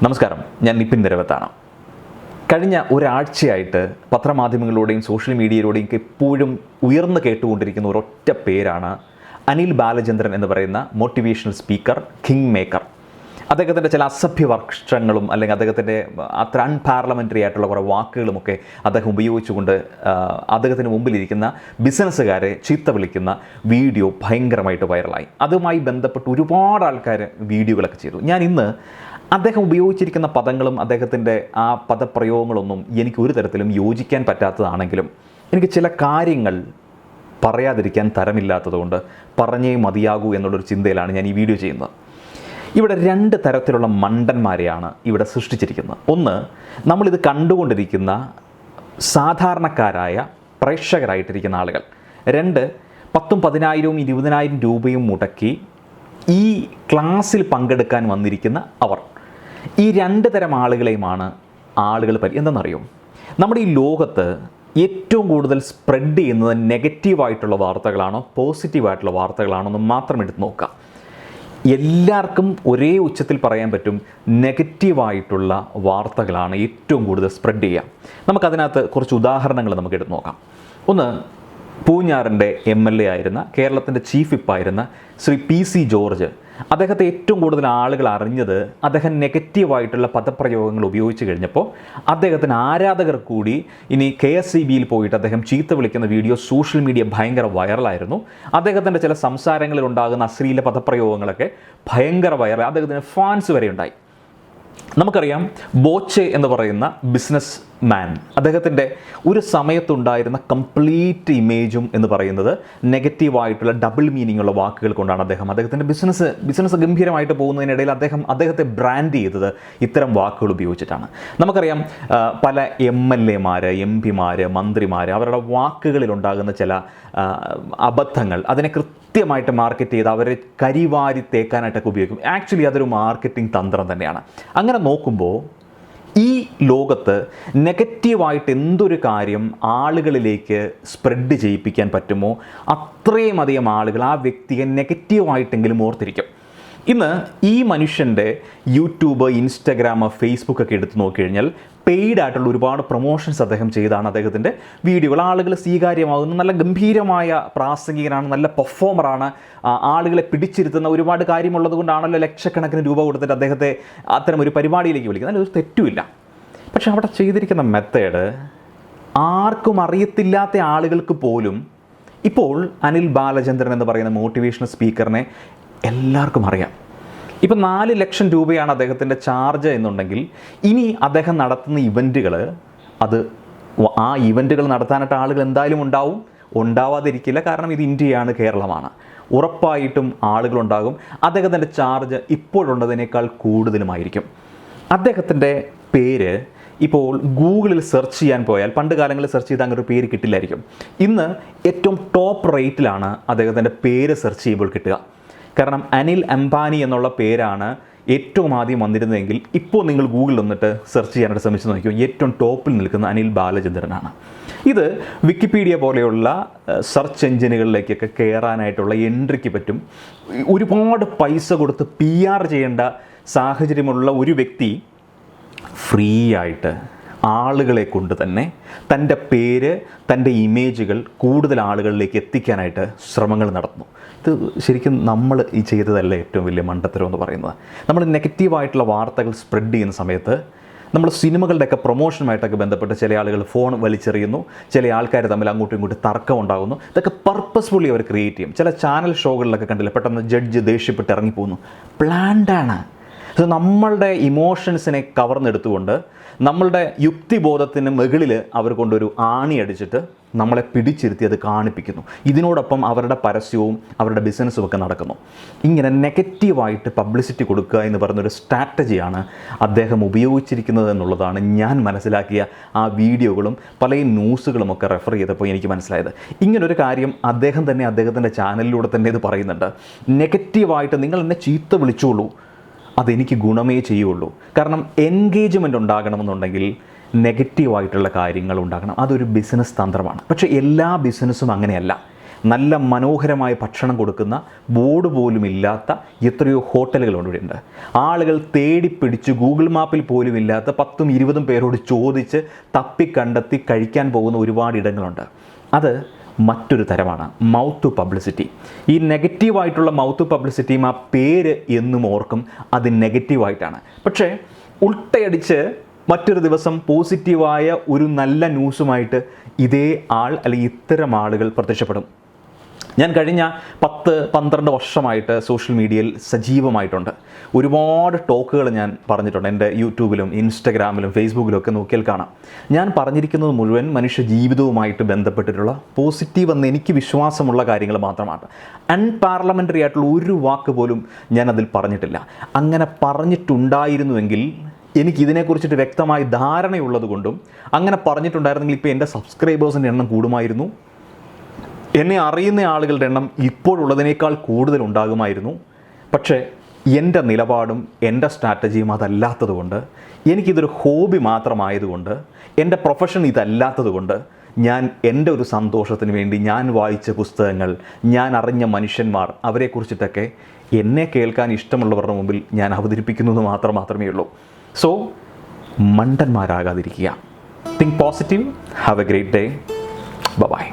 നമസ്കാരം ഞാൻ നിപിൻ നിരവത്താണ് കഴിഞ്ഞ ഒരാഴ്ചയായിട്ട് പത്രമാധ്യമങ്ങളിലൂടെയും സോഷ്യൽ മീഡിയയിലൂടെയും എപ്പോഴും ഉയർന്നു കേട്ടുകൊണ്ടിരിക്കുന്ന ഒരൊറ്റ പേരാണ് അനിൽ ബാലചന്ദ്രൻ എന്ന് പറയുന്ന മോട്ടിവേഷണൽ സ്പീക്കർ കിങ് മേക്കർ അദ്ദേഹത്തിന്റെ ചില അസഭ്യ വർഷങ്ങളും അല്ലെങ്കിൽ അദ്ദേഹത്തിന്റെ അത്ര അൺപാർലമെന്ററി ആയിട്ടുള്ള കുറേ വാക്കുകളുമൊക്കെ അദ്ദേഹം ഉപയോഗിച്ചുകൊണ്ട് അദ്ദേഹത്തിന് മുമ്പിലിരിക്കുന്ന ബിസിനസ്സുകാരെ ചീത്ത വിളിക്കുന്ന വീഡിയോ ഭയങ്കരമായിട്ട് വൈറലായി അതുമായി ബന്ധപ്പെട്ട് ഒരുപാട് ആൾക്കാർ വീഡിയോകളൊക്കെ ചെയ്തു. ഞാൻ ഇന്ന് അദ്ദേഹം ഉപയോഗിച്ചിരിക്കുന്ന പദങ്ങളും അദ്ദേഹത്തിന്റെ ആ പദപ്രയോഗങ്ങളൊന്നും എനിക്ക് ഒരു തരത്തിലും യോജിക്കാൻ പറ്റാത്തതാണെങ്കിലും എനിക്ക് ചില കാര്യങ്ങൾ പറയാതിരിക്കാൻ തരമില്ലാത്തതുകൊണ്ട് പറഞ്ഞേ മതിയാകൂ എന്നുള്ളൊരു ചിന്തയിലാണ് ഞാൻ ഈ വീഡിയോ ചെയ്യുന്നത്. ഇവിടെ രണ്ട് തരത്തിലുള്ള മണ്ടന്മാരെയാണ് ഇവിടെ സൃഷ്ടിച്ചിരിക്കുന്നത്. ഒന്ന് നമ്മളിത് കണ്ടുകൊണ്ടിരിക്കുന്ന സാധാരണക്കാരായ പ്രേക്ഷകരായിട്ടിരിക്കുന്ന ആളുകൾ. രണ്ട് പത്തും പതിനായിരവും ഇരുപതിനായിരം രൂപയും മുടക്കി ഈ ക്ലാസ്സിൽ പങ്കെടുക്കാൻ വന്നിരിക്കുന്ന അവർ. ഈ രണ്ട് തരം ആളുകളെയുമാണ് ആളുകൾ പരി എന്തെന്നറിയും? നമ്മുടെ ഈ ലോകത്ത് ഏറ്റവും കൂടുതൽ സ്പ്രെഡ് ചെയ്യുന്നത് നെഗറ്റീവായിട്ടുള്ള വാർത്തകളാണോ പോസിറ്റീവായിട്ടുള്ള വാർത്തകളാണോ എന്ന് മാത്രം എടുത്ത് നോക്കാം എല്ലാവർക്കും ഒരേ ഉച്ചത്തിൽ പറയാൻ പറ്റും നെഗറ്റീവായിട്ടുള്ള വാർത്തകളാണ് ഏറ്റവും കൂടുതൽ സ്പ്രെഡ് ചെയ്യുക. നമുക്കതിനകത്ത് കുറച്ച് ഉദാഹരണങ്ങൾ നമുക്ക് എടുത്ത് നോക്കാം. ഒന്ന് പൂഞ്ഞാറിന്റെ എം എൽ എ ആയിരുന്ന കേരളത്തിന്റെ ചീഫ് വിപ്പായിരുന്ന ശ്രീ പി സി ജോർജ് അദ്ദേഹത്തെ ഏറ്റവും കൂടുതൽ ആളുകൾ അറിഞ്ഞത് അദ്ദേഹം നെഗറ്റീവായിട്ടുള്ള പദപ്രയോഗങ്ങൾ ഉപയോഗിച്ച് കഴിഞ്ഞപ്പോൾ അദ്ദേഹത്തിന് ആരാധകർ കൂടി ഇനി കെ എസ് ബിയിൽ പോയിട്ട് അദ്ദേഹം ചീത്ത വിളിക്കുന്ന വീഡിയോ സോഷ്യൽ മീഡിയ ഭയങ്കര വൈറലായിരുന്നു. അദ്ദേഹത്തിന്റെ ചില സംസാരങ്ങളിൽ ഉണ്ടാകുന്ന അശ്ലീല പദപ്രയോഗങ്ങളൊക്കെ ഭയങ്കര വൈറൽ അദ്ദേഹത്തിന് ഫാൻസ് വരെ ഉണ്ടായി. നമുക്കറിയാം ബോച്ചെ എന്ന് പറയുന്ന ബിസിനസ് മാൻ അദ്ദേഹത്തിന്റെ ഒരു സമയത്തുണ്ടായിരുന്ന കംപ്ലീറ്റ് ഇമേജും എന്ന് പറയുന്നത് നെഗറ്റീവായിട്ടുള്ള ഡബിൾ മീനിങ് ഉള്ള വാക്കുകൾ കൊണ്ടാണ് അദ്ദേഹം അദ്ദേഹത്തിന്റെ ബിസിനസ് ബിസിനസ് ഗംഭീരമായിട്ട് പോകുന്നതിനിടയിൽ അദ്ദേഹം അദ്ദേഹത്തെ ബ്രാൻഡ് ചെയ്തത് ഇത്തരം വാക്കുകൾ ഉപയോഗിച്ചിട്ടാണ്. നമുക്കറിയാം പല എം എൽ എമാർ എം പിമാർ മന്ത്രിമാർ അവരുടെ വാക്കുകളിലുണ്ടാകുന്ന ചില അബദ്ധങ്ങൾ അതിനെ കൃത്യമായിട്ട് മാർക്കറ്റ് ചെയ്ത് അവരെ കരിവാരി തേക്കാനായിട്ടൊക്കെ ഉപയോഗിക്കും. ആക്ച്വലി അതൊരു മാർക്കറ്റിംഗ് തന്ത്രം തന്നെയാണ്. അങ്ങനെ നോക്കുമ്പോൾ ലോകത്ത് നെഗറ്റീവായിട്ട് എന്തൊരു കാര്യം ആളുകളിലേക്ക് സ്പ്രെഡ് ചെയ്യിപ്പിക്കാൻ പറ്റുമോ? അത്രയും അധികം ആളുകൾ ആ വ്യക്തിയെ നെഗറ്റീവായിട്ടെങ്കിലും ഓർത്തിരിക്കും. ഇന്ന് ഈ മനുഷ്യന്റെ യൂട്യൂബ് ഇൻസ്റ്റഗ്രാം ഫേസ്ബുക്ക് ഒക്കെ എടുത്ത് നോക്കിക്കഴിഞ്ഞാൽ പെയ്ഡ് ആയിട്ടുള്ള ഒരുപാട് പ്രൊമോഷൻസ് അദ്ദേഹം ചെയ്താണ് അദ്ദേഹത്തിന്റെ വീഡിയോകൾ ആളുകൾ സ്വീകാര്യമാകുന്നു നല്ല ഗംഭീരമായ പ്രാസംഗികനാണ് നല്ല പെർഫോമറാണ് ആളുകളെ പിടിച്ചിരുത്തുന്ന ഒരുപാട് കാര്യമുള്ളത് കൊണ്ടാണല്ലോ ലക്ഷക്കണക്കിന് രൂപ കൊടുത്തിട്ട് അദ്ദേഹത്തെ അത്തരം ഒരു പരിപാടിയിലേക്ക് വിളിക്കുന്നത്. അതിലൊരു തെറ്റുമില്ല. പക്ഷെ അവിടെ ചെയ്തിരിക്കുന്ന മെത്തേഡ് ആർക്കും അറിയത്തില്ലാത്ത ആളുകൾക്ക് പോലും ഇപ്പോൾ അനിൽ ബാലചന്ദ്രൻ എന്ന് പറയുന്ന മോട്ടിവേഷണൽ സ്പീക്കറിനെ എല്ലാവർക്കും അറിയാം. ഇപ്പം നാല് ലക്ഷം രൂപയാണ് അദ്ദേഹത്തിന്റെ ചാർജ് എന്നുണ്ടെങ്കിൽ ഇനി അദ്ദേഹം നടത്തുന്ന ഇവന്റുകൾ അത് ആ ഇവന്റുകൾ നടത്താനായിട്ട് ആളുകൾ എന്തായാലും ഉണ്ടാവും. ഉണ്ടാവാതിരിക്കില്ല. കാരണം ഇത് ഇന്ത്യയാണ് കേരളമാണ്. ഉറപ്പായിട്ടും ആളുകളുണ്ടാകും. അദ്ദേഹത്തിന്റെ ചാർജ് ഇപ്പോഴുള്ളതിനേക്കാൾ കൂടുതലുമായിരിക്കും. അദ്ദേഹത്തിന്റെ പേര് ഇപ്പോൾ ഗൂഗിളിൽ സെർച്ച് ചെയ്യാൻ പോയാൽ പണ്ട് കാലങ്ങളിൽ സെർച്ച് ചെയ്താൽ അങ്ങനെ ഒരു പേര് കിട്ടില്ലായിരിക്കും. ഇന്ന് ഏറ്റവും ടോപ്പ് റേറ്റിലാണ് അദ്ദേഹത്തിന്റെ പേര് സെർച്ച് ചെയ്യുമ്പോൾ കിട്ടുക. കാരണം അനിൽ അംബാനി എന്നുള്ള പേരാണ് ഏറ്റവും ആദ്യം വന്നിരുന്നതെങ്കിൽ ഇപ്പോൾ നിങ്ങൾ ഗൂഗിളിൽ വന്നിട്ട് സെർച്ച് ചെയ്യാനായിട്ട് ശ്രമിച്ച് നോക്കിയോ ഏറ്റവും ടോപ്പിൽ നിൽക്കുന്ന അനിൽ ബാലചന്ദ്രനാണ്. ഇത് വിക്കിപീഡിയ പോലെയുള്ള സെർച്ച് എഞ്ചിനുകളിലേക്കൊക്കെ കയറാനായിട്ടുള്ള എൻട്രിക്ക് പറ്റും. ഒരുപാട് പൈസ കൊടുത്ത് പി ആർ ചെയ്യേണ്ട സാഹചര്യമുള്ള ഒരു വ്യക്തി ഫ്രീ ആയിട്ട് ആളുകളെ കൊണ്ട് തന്നെ തന്റെ പേര് തന്റെ ഇമേജുകൾ കൂടുതൽ ആളുകളിലേക്ക് എത്തിക്കാനായിട്ട് ശ്രമങ്ങൾ നടത്തുന്നു. ഇത് ശരിക്കും നമ്മൾ ഈ ചെയ്തതല്ല ഏറ്റവും വലിയ മണ്ടത്തരം എന്ന് പറയുന്നത്. നമ്മൾ നെഗറ്റീവായിട്ടുള്ള വാർത്തകൾ സ്പ്രെഡ് ചെയ്യുന്ന സമയത്ത് നമ്മൾ സിനിമകളുടെയൊക്കെ പ്രൊമോഷനുമായിട്ടൊക്കെ ബന്ധപ്പെട്ട് ചില ആളുകൾ ഫോൺ വലിച്ചെറിയുന്നു ചില ആൾക്കാർ തമ്മിൽ അങ്ങോട്ടും ഇങ്ങോട്ടും തർക്കം ഉണ്ടാകുന്നു. ഇതൊക്കെ പർപ്പസ്ഫുള്ളി അവർ ക്രിയേറ്റ് ചെയ്യും. ചില ചാനൽ ഷോകളിലൊക്കെ കണ്ടില്ല പെട്ടെന്ന് ജഡ്ജ് ദേഷ്യപ്പെട്ട് ഇറങ്ങിപ്പോകുന്നു. പ്ലാൻഡാണ്. സോ നമ്മളുടെ ഇമോഷൻസിനെ കവർന്നെടുത്തുകൊണ്ട് നമ്മളുടെ യുക്തിബോധത്തിന് മുകളിൽ അവർ കൊണ്ടൊരു ആണി അടിച്ചിട്ട് നമ്മളെ പിടിച്ചിരുത്തി അത് കാണിപ്പിക്കുന്നു. ഇതിനോടൊപ്പം അവരുടെ പരസ്യവും അവരുടെ ബിസിനസ്സും ഒക്കെ നടക്കുന്നു. ഇങ്ങനെ നെഗറ്റീവായിട്ട് പബ്ലിസിറ്റി കൊടുക്കുക എന്ന് പറയുന്നൊരു സ്ട്രാറ്റജിയാണ് അദ്ദേഹം ഉപയോഗിച്ചിരിക്കുന്നത് എന്നുള്ളതാണ് ഞാൻ മനസ്സിലാക്കിയ ആ വീഡിയോകളും പല ന്യൂസുകളും ഒക്കെ റെഫർ ചെയ്തപ്പോൾ എനിക്ക് മനസ്സിലായത്. ഇങ്ങനൊരു കാര്യം അദ്ദേഹം തന്നെ അദ്ദേഹത്തിന്റെ ചാനലിലൂടെ തന്നെ ഇത് പറയുന്നുണ്ട്. നെഗറ്റീവായിട്ട് നിങ്ങൾ എന്നെ ചീത്ത വിളിച്ചോളൂ. അതെനിക്ക് ഗുണമേ ചെയ്യുള്ളൂ. കാരണം എൻഗേജ്മെന്റ് ഉണ്ടാകണമെന്നുണ്ടെങ്കിൽ നെഗറ്റീവായിട്ടുള്ള കാര്യങ്ങൾ ഉണ്ടാകണം. അതൊരു ബിസിനസ് തന്ത്രമാണ്. പക്ഷേ എല്ലാ ബിസിനസ്സും അങ്ങനെയല്ല. നല്ല മനോഹരമായ ഭക്ഷണം കൊടുക്കുന്ന ബോർഡ് പോലും ഇല്ലാത്ത എത്രയോ ഹോട്ടലുകളുണ്ട് ഇവിടെയുണ്ട് ആളുകൾ തേടിപ്പിടിച്ച് ഗൂഗിൾ മാപ്പിൽ പോലും ഇല്ലാത്ത പത്തും ഇരുപതും പേരോട് ചോദിച്ച് തപ്പി തപ്പിക്കണ്ടെത്തി കഴിക്കാൻ പോകുന്ന ഒരുപാട് ഇടങ്ങളുണ്ട്. അത് മറ്റൊരു തരമാണ് മൗത്ത് പബ്ലിസിറ്റി. ഈ നെഗറ്റീവായിട്ടുള്ള മൗത്ത് പബ്ലിസിറ്റിയും ആ പേര് എന്നും ഓർക്കും അത് നെഗറ്റീവായിട്ടാണ്. പക്ഷേ ഉൾട്ടയടിച്ച് മറ്റൊരു ദിവസം പോസിറ്റീവായ ഒരു നല്ല ന്യൂസുമായിട്ട് ഇതേ ആൾ അല്ലെങ്കിൽ ഇത്തരം ആളുകൾ പ്രത്യക്ഷപ്പെടും. ഞാൻ കഴിഞ്ഞ പത്ത് പന്ത്രണ്ട് വർഷമായിട്ട് സോഷ്യൽ മീഡിയയിൽ സജീവമായിട്ടുണ്ട്. ഒരുപാട് ടോക്കുകൾ ഞാൻ പറഞ്ഞിട്ടുണ്ട്. എന്റെ യൂട്യൂബിലും ഇൻസ്റ്റഗ്രാമിലും ഫേസ്ബുക്കിലും ഒക്കെ നോക്കിയാൽ കാണാം. ഞാൻ പറഞ്ഞിരിക്കുന്നത് മുഴുവൻ മനുഷ്യ ജീവിതവുമായിട്ട് ബന്ധപ്പെട്ടിട്ടുള്ള പോസിറ്റീവ് എന്ന് എനിക്ക് വിശ്വാസമുള്ള കാര്യങ്ങൾ മാത്രമാണ്. അൺപാർലമെന്ററി ആയിട്ടുള്ള ഒരു വാക്ക് പോലും ഞാൻ അതിൽ പറഞ്ഞിട്ടില്ല. അങ്ങനെ പറഞ്ഞിട്ടുണ്ടായിരുന്നുവെങ്കിൽ എനിക്ക് ഇതിനെക്കുറിച്ചിട്ട് വ്യക്തമായ ധാരണയുള്ളത് കൊണ്ടും അങ്ങനെ പറഞ്ഞിട്ടുണ്ടായിരുന്നെങ്കിൽ ഇപ്പോൾ എന്റെ സബ്സ്ക്രൈബേഴ്സിന്റെ എണ്ണം കൂടുമായിരുന്നു. എന്നെ അറിയുന്ന ആളുകളുടെ എണ്ണം ഇപ്പോഴുള്ളതിനേക്കാൾ കൂടുതൽ ഉണ്ടാകുമായിരുന്നു. പക്ഷേ എന്റെ നിലപാടും എന്റെ സ്ട്രാറ്റജിയും അതല്ലാത്തതുകൊണ്ട് എനിക്കിതൊരു ഹോബി മാത്രമായതുകൊണ്ട് എന്റെ പ്രൊഫഷൻ ഇതല്ലാത്തതുകൊണ്ട് ഞാൻ എന്റെ ഒരു സന്തോഷത്തിന് വേണ്ടി ഞാൻ വായിച്ച പുസ്തകങ്ങൾ ഞാൻ അറിഞ്ഞ മനുഷ്യന്മാർ അവരെക്കുറിച്ചിട്ടൊക്കെ എന്നെ കേൾക്കാൻ ഇഷ്ടമുള്ളവരുടെ മുമ്പിൽ ഞാൻ അവതരിപ്പിക്കുന്നത് മാത്രം മാത്രമേ ഉള്ളൂ. So മണ്ടന്മാരാകാതിരിക്കുക. Think positive have a great day bye